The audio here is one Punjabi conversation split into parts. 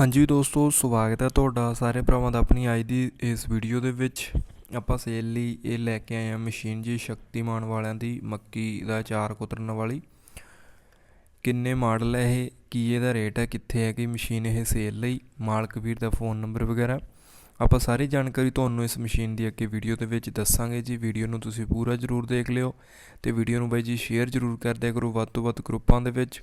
ਹਾਂਜੀ ਦੋਸਤੋ, ਸਵਾਗਤ ਹੈ ਤੁਹਾਡਾ ਸਾਰੇ ਭਰਾਵਾਂ ਦਾ ਆਪਣੀ ਅੱਜ ਦੀ ਇਸ ਵੀਡੀਓ ਦੇ ਵਿੱਚ। ਆਪਾਂ ਸੇਲ ਲਈ ਇਹ ਲੈ ਕੇ ਆਏ ਹਾਂ ਮਸ਼ੀਨ ਜੀ, ਸ਼ਕਤੀਮਾਨ ਵਾਲਿਆਂ ਦੀ ਮੱਕੀ ਦਾ ਚਾਰ ਕੁਤਰਨ ਵਾਲੀ। ਕਿੰਨੇ ਮਾਡਲ ਹੈ ਇਹ? ਕੀ ਇਹਦਾ ਰੇਟ ਹੈ? ਕਿੱਥੇ ਹੈ ਕਿ ਮਸ਼ੀਨ ਇਹ ਸੇਲ ਲਈ? ਮਾਲਕ ਵੀਰ ਦਾ ਫੋਨ ਨੰਬਰ ਵਗੈਰਾ। ਆਪਾਂ ਸਾਰੀ ਜਾਣਕਾਰੀ ਤੁਹਾਨੂੰ ਇਸ ਮਸ਼ੀਨ ਦੀ ਅੱਗੇ ਵੀਡੀਓ ਦੇ ਵਿੱਚ ਦੱਸਾਂਗੇ ਜੀ। ਵੀਡੀਓ ਨੂੰ ਤੁਸੀਂ ਪੂਰਾ ਜ਼ਰੂਰ ਦੇਖ ਲਿਓ ਤੇ ਵੀਡੀਓ ਨੂੰ ਬਾਈ ਜੀ ਸ਼ੇਅਰ ਜ਼ਰੂਰ ਕਰ ਕਰੋ ਵੱਧ ਤੋਂ ਵੱਧ ਗਰੁੱਪਾਂ ਦੇ ਵਿੱਚ।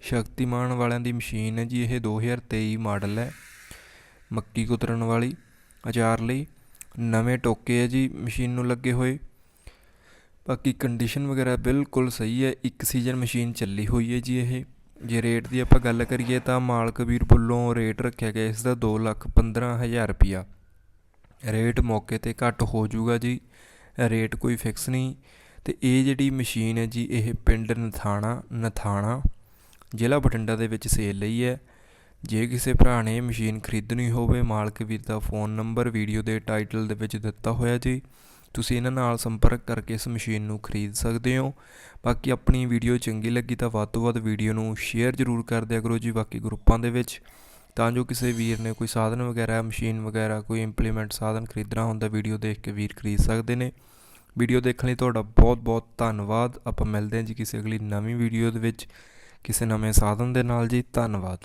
ਸ਼ਕਤੀਮਾਨ ਵਾਲਿਆਂ ਦੀ ਮਸ਼ੀਨ ਹੈ ਜੀ, ਇਹ 2023 ਮਾਡਲ ਹੈ। ਮੱਕੀ ਕੁਤਰਨ ਵਾਲੀ, ਅਚਾਰ ਲਈ। ਨਵੇਂ ਟੋਕੇ ਹੈ ਜੀ, ਮਸ਼ੀਨ ਨੂੰ ਲੱਗੇ ਹੋਏ। ਬਾਕੀ ਕੰਡੀਸ਼ਨ ਵਗੈਰਾ ਬਿਲਕੁਲ ਸਹੀ ਹੈ, ਇੱਕ ਸੀਜ਼ਨ ਮਸ਼ੀਨ ਚੱਲੀ ਹੋਈ ਹੈ ਜੀ ਇਹ। ਜੇ ਰੇਟ ਦੀ ਆਪਾਂ ਗੱਲ ਕਰੀਏ ਤਾਂ ਮਾਲਕ ਵੀਰ ਵੱਲੋਂ ਰੇਟ ਰੱਖਿਆ ਗਿਆ ਇਸ ਦਾ 2 ਲੱਖ 15000 ਰੁਪਿਆ ਰੇਟ ਮੌਕੇ ਤੇ ਘੱਟ ਹੋ ਜਾਊਗਾ ਜੀ ਰੇਟ ਕੋਈ ਫਿਕਸ ਨਹੀਂ। ਤੇ ਇਹ ਜਿਹੜੀ ਮਸ਼ੀਨ ਹੈ ਜੀ, ਇਹ ਪਿੰਡ ਨਥਾਣਾ ਨਥਾਣਾ ਜ਼ਿਲ੍ਹਾ ਬਠਿੰਡਾ ਦੇ ਵਿੱਚ ਸੇਲ ਲਈ ਹੈ। ਜੇ ਕਿਸੇ ਭਰਾ ਨੇ ਮਸ਼ੀਨ ਖਰੀਦਣੀ ਹੋਵੇ, ਮਾਲਕ ਵੀਰ ਦਾ ਫੋਨ ਨੰਬਰ, ਵੀਡੀਓ ਦੇ ਟਾਈਟਲ ਦੇ ਵਿੱਚ ਦਿੱਤਾ ਹੋਇਆ ਜੀ। ਤੁਸੀਂ ਇਹਨਾਂ ਨਾਲ ਸੰਪਰਕ ਕਰਕੇ ਇਸ ਮਸ਼ੀਨ ਨੂੰ ਖਰੀਦ ਸਕਦੇ ਹੋ। ਬਾਕੀ ਆਪਣੀ ਵੀਡੀਓ ਚੰਗੀ ਲੱਗੀ ਤਾਂ ਵੱਧ ਤੋਂ ਵੱਧ ਵੀਡੀਓ ਨੂੰ ਸ਼ੇਅਰ ਜ਼ਰੂਰ ਕਰ ਦਿਆ ਕਰੋ ਜੀ ਬਾਕੀ ਗਰੁੱਪਾਂ ਦੇ ਵਿੱਚ। ਤਾਂ ਜੋ ਕਿਸੇ ਵੀਰ ਨੇ ਕੋਈ ਸਾਧਨ ਵਗੈਰਾ, ਮਸ਼ੀਨ ਵਗੈਰਾ, ਕੋਈ ਇੰਪਲੀਮੈਂਟ ਸਾਧਨ ਖਰੀਦਣਾ ਹੁੰਦਾ, ਵੀਡੀਓ ਦੇਖ ਕੇ ਵੀਰ ਖਰੀਦ ਸਕਦੇ ਨੇ। ਵੀਡੀਓ ਦੇਖਣ ਲਈ ਤੁਹਾਡਾ ਬਹੁਤ ਬਹੁਤ ਧੰਨਵਾਦ। ਆਪਾਂ ਮਿਲਦੇ ਹਾਂ ਜੀ ਕਿਸੇ ਅਗਲੀ ਨਵੀਂ ਵੀਡੀਓ ਦੇ ਵਿੱਚ। ਕਿਸੇ ਨਵੇਂ ਸਾਧਨ ਦੇ ਨਾਲ ਜੀ ਧੰਨਵਾਦ।